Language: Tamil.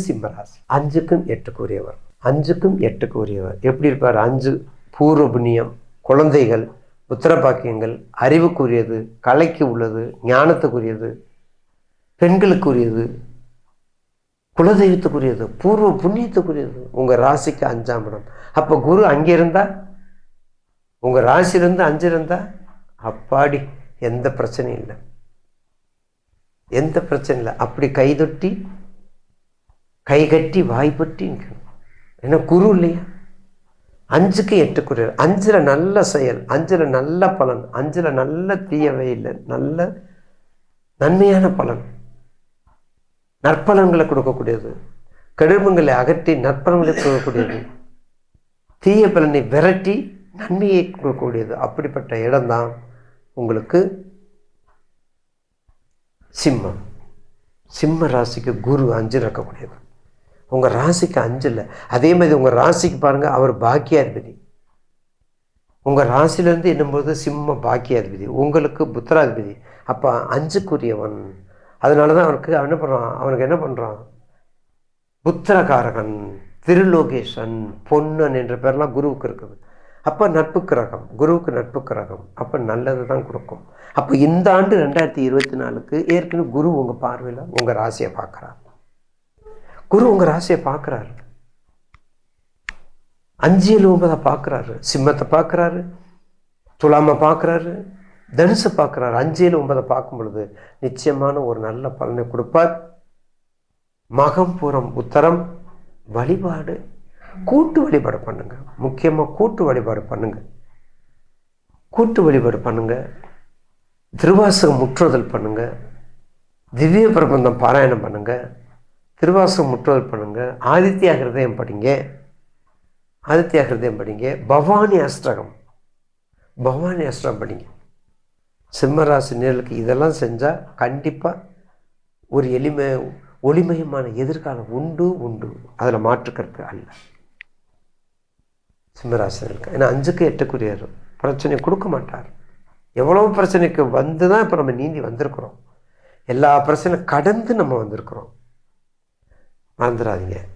சிம்மராசி. அஞ்சுக்கும் எட்டுக்குரியவர். அஞ்சுக்கும் எட்டுக்குரியவர். எப்படி இருப்பார்? அஞ்சு பூர்வ புண்ணியம் குழந்தைகள் உத்தரபாக்கியங்கள் அறிவுக்குரியது கலைக்கு உள்ளது ஞானத்துக்குரியது பெண்களுக்குரியது குலதெய்வத்துக்குரியது பூர்வ புண்ணியத்துக்குரியது உங்கள் ராசிக்கு அஞ்சாம் இடம். அப்போ குரு அங்கே இருந்தா? உங்கள் ராசியிலேருந்து அஞ்சு இருந்தா? அப்பாடி எந்த பிரச்சனையும் இல்லை. எந்த பிரச்சனையும் இல்லை. அப்படி கைதொட்டி கை கட்டி வாய்ப்பட்டி நிற்கணும் ஏன்னா குரு இல்லையா? அஞ்சுக்கு எட்டு குரு. அஞ்சில் நல்ல செயல் அஞ்சில் நல்ல பலன் அஞ்சில் நல்ல தீயவை இல்லை நல்ல நன்மையான பலன். நற்பலன்களை கொடுக்கக்கூடியது. கெடுமங்களை அகற்றி நற்பலன்களை கொடுக்கக்கூடியது. தீய பலனை விரட்டி நன்மையை கொடுக்கக்கூடியது. அப்படிப்பட்ட இடம்தான் உங்களுக்கு சிம்மம். சிம்ம ராசிக்கு குரு அஞ்சு இருக்கக்கூடியது. உங்கள் ராசிக்கு அஞ்சில். அதே மாதிரி உங்கள் ராசிக்கு பாருங்கள் அவர் பாக்கியாதிபதி. உங்கள் ராசியிலேருந்து என்னும்போது சிம்ம பாக்கியாதிபதி உங்களுக்கு புத்திராதிபதி. அப்போ அஞ்சுக்குரியவன். அதனால தான் அவனுக்கு அவன் என்ன பண்ணுறான் அவனுக்கு என்ன பண்ணுறான் புத்திரகாரகன் திருலோகேஷன் பொன்னன் என்ற பேரெலாம் குருவுக்கு இருக்குது. அப்போ நட்பு கிரகம் குருவுக்கு நட்பு கிரகம் அப்போ நல்லது தான் கொடுக்கும். அப்போ இந்த ஆண்டு ரெண்டாயிரத்தி இருபத்தி நாலுக்கு ஏற்கனவே குரு உங்கள் பார்வையில் உங்கள் ராசியை பார்க்குறார். குரு உங்கள் ராசியை பார்க்குறாரு. அஞ்சியல் ஒன்பதை பார்க்குறாரு. சிம்மத்தை பார்க்குறாரு. துலாமை பார்க்குறாரு. தனுசை பார்க்குறாரு. அஞ்சியல் ஒன்பதை பார்க்கும் பொழுது நிச்சயமான ஒரு நல்ல பலனை கொடுப்பார். மகம் புறம் உத்தரம் வழிபாடு. கூட்டு வழிபாடு பண்ணுங்க. முக்கியமாக கூட்டு வழிபாடு பண்ணுங்க. கூட்டு வழிபாடு பண்ணுங்க. திருவாசகம் முற்றுதல் பண்ணுங்க. திவ்ய பிரபந்தம் பாராயணம் பண்ணுங்கள் திருவாசகம் முற்றுதல் பண்ணுங்க. ஆதித்யா ஹிருதயம் படிங்க. ஆதித்யா ஹிருதயம் படிங்க. பவானி அஷ்டகம். பவானி அஷ்டகம் படிங்க. சிம்மராசி நேர்களுக்கு இதெல்லாம் செஞ்சால் கண்டிப்பாக ஒரு எளிமை ஒளிமயமான எதிர்காலம் உண்டு உண்டு. அதில் மாற்றுக்கருத்து அல்ல. சிம்மராசினருக்கு ஏன்னா அஞ்சுக்கு எட்டுக்குரியர் பிரச்சனை கொடுக்க மாட்டார். எவ்வளோ பிரச்சனைக்கு வந்து தான் இப்போ நம்ம நீந்தி வந்திருக்கிறோம். எல்லா பிரச்சனையும் கடந்து நம்ம வந்திருக்கிறோம். Andra nie.